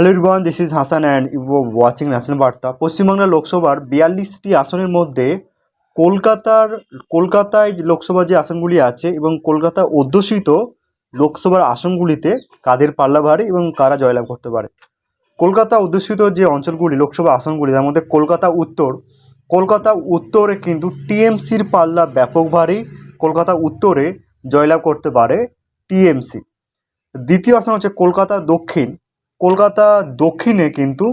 Hello everyone this is Hasan and you watching national Barta Paschimbangla লোকসভার বিয়াল্লিশটি আসনের মধ্যে কলকাতার, কলকাতায় যে লোকসভা যে আসনগুলি আছে এবং কলকাতা অধ্যুষিত লোকসভার আসনগুলিতে কাদের পাল্লা ভারী এবং কারা জয়লাভ করতে পারে? কলকাতা অধ্যুষিত যে অঞ্চলগুলি লোকসভা আসনগুলি, তার মধ্যে কলকাতা উত্তর। কলকাতা উত্তরে কিন্তু টিএমসির পাল্লা ব্যাপক ভারী। কলকাতা উত্তরে জয়লাভ করতে পারে টিএমসি। দ্বিতীয় আসন হচ্ছে কলকাতা দক্ষিণ। কলকাতা দক্ষিণে কিন্তু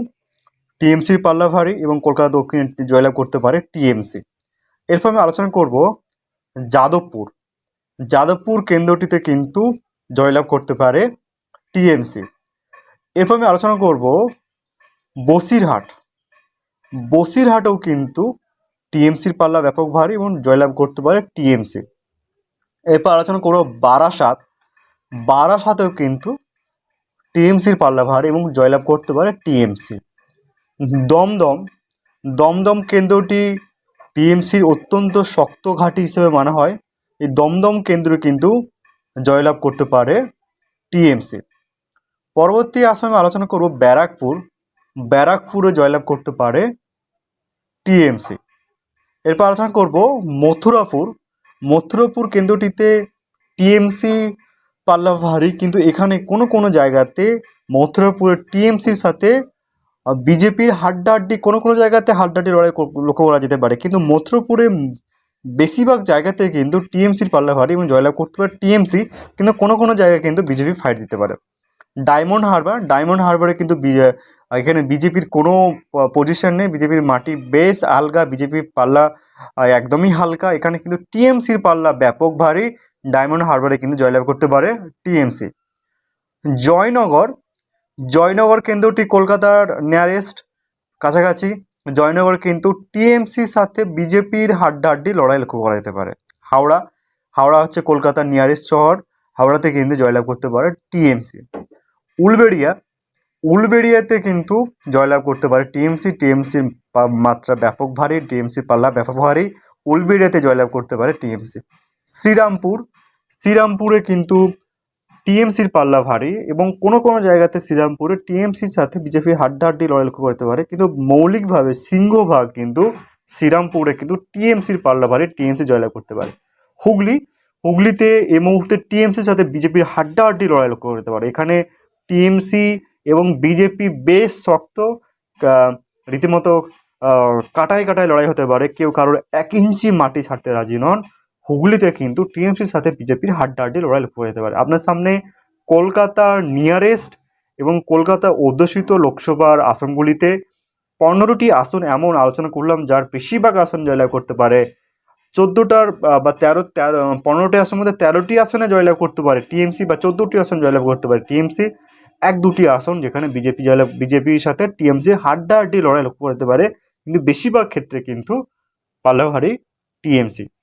টিএমসির পাল্লা ভারী এবং কলকাতা দক্ষিণে জয়লাভ করতে পারে টিএমসি। এরপর আমি আলোচনা করব যাদবপুর। যাদবপুর কেন্দ্রটিতে কিন্তু জয়লাভ করতে পারে টিএমসি। এরপর আমি আলোচনা করব বসিরহাট। বসিরহাটেও কিন্তু টিএমসির পাল্লা ব্যাপক ভারী এবং জয়লাভ করতে পারে টিএমসি। এরপর আলোচনা করব বারাসাত। বারাসাতেও কিন্তু টিএমসির পাল্লা ভার এবং জয়লাভ করতে পারে টিএমসি। দমদম দমদম কেন্দ্রটি টিএমসির অত্যন্ত শক্ত ঘাঁটি হিসেবে মানা হয়। এই দমদম কেন্দ্র কিন্তু জয়লাভ করতে পারে টিএমসি। পরবর্তী আসনে আলোচনা করব ব্যারাকপুর। ব্যারাকপুরে জয়লাভ করতে পারে টিএমসি। এরপর আলোচনা করব মথুরাপুর। মথুরাপুর কেন্দ্রটিতে টিএমসি পাল্লা ভারী, কিন্তু এখানে কোনো কোনো জায়গাতে মথুরাপুরের টিএমসির সাথে বিজেপির হাড্ডাহাড্ডি কোনো কোনো জায়গাতে হাড্ডাহাড্ডি লড়াই লক্ষ্য করা যেতে পারে। কিন্তু মথুরাপুরে বেশিরভাগ জায়গাতে কিন্তু টিএমসির পাল্লা ভারী এবং জয়লাভ করতে পারে টিএমসি, কিন্তু কোনো কোনো জায়গায় কিন্তু বিজেপি ফাইট দিতে পারে। ডায়মন্ড হারবার ডায়মন্ড হারবারে কিন্তু এখানে বিজেপির কোনো পজিশন নেই। বিজেপির মাটি বেশ আলগা বিজেপির পাল্লা একদমই হালকা। এখানে কিন্তু টিএমসির পাল্লা ব্যাপক ভারী। ডায়মন্ড হারবারে কিন্তু জয়লাভ করতে পারে টিএমসি। জয়নগর জয়নগর কেন্দ্রটি কলকাতার নিয়ারেস্ট কাছাকাছি। জয়নগর কিন্তু টিএমসির সাথে বিজেপির হাড্ডাহাড্ডি লড়াই লক্ষ্য করা যেতে পারে। হাওড়া হাওড়া হচ্ছে কলকাতার নিয়ারেস্ট শহর। হাওড়াতে কিন্তু জয়লাভ করতে পারে টিএমসি। উলবেড়িয়া, উলবেড়িয়াতে কিন্তু জয়লাভ করতে পারে টিএমসি টিএমসির মাত্রা ব্যাপক ভারী, টিএমসি পাল্লা ব্যাপক ভারী, উলবেড়িয়াতে জয়লাভ করতে পারে টিএমসি। শ্রীরামপুর, শ্রীরামপুরে কিন্তু টিএমসির পাল্লা ভারী এবং কোনো কোনো জায়গাতে শ্রীরামপুরে টিএমসির সাথে বিজেপি হাড্ডাহাড্ডি লড়াই লক্ষ্য করতে পারে, কিন্তু মৌলিকভাবে সিংহভাগ কিন্তু শ্রীরামপুরে কিন্তু টিএমসির পাল্লা ভারী, টিএমসি জয়লাভ করতে পারে। হুগলি, হুগলিতে এই মুহূর্তে টিএমসির সাথে বিজেপির হাড্ডাহাড্ডি লড়াই লক্ষ্য করতে পারে। এখানে টিএমসি এবং বিজেপি বেশ শক্ত রীতিমতো কাটায় কাটায় লড়াই হতে পারে। কেউ কারোর এক ইঞ্চি মাটি ছাড়তে রাজি নন। হুগলিতে কিন্তু টিএমসির সাথে বিজেপির হাড্ডাহাড্ডি লড়াই লক্ষ্য করতে পারে। আপনার সামনে কলকাতার নিয়ারেস্ট এবং কলকাতা অধ্যুষিত লোকসভার আসনগুলিতে পনেরোটি আসন এমন আলোচনা করলাম, যার বেশিরভাগ আসন জয়লাভ করতে পারে। চোদ্দোটার বা তেরো তেরো, পনেরোটি আসনের মধ্যে তেরোটি আসনে জয়লাভ করতে পারে টিএমসি বা চোদ্দোটি আসন জয়লাভ করতে পারে টিএমসি। এক দুটি আসন যেখানে বিজেপি জয় বিজেপির সাথে টিএমসি হাড্ডাহাড্ডি লড়াই লক্ষ্য করতে পারে। কিন্তু বেশিরভাগ ক্ষেত্রে কিন্তু পাল্লাভারী টিএমসি।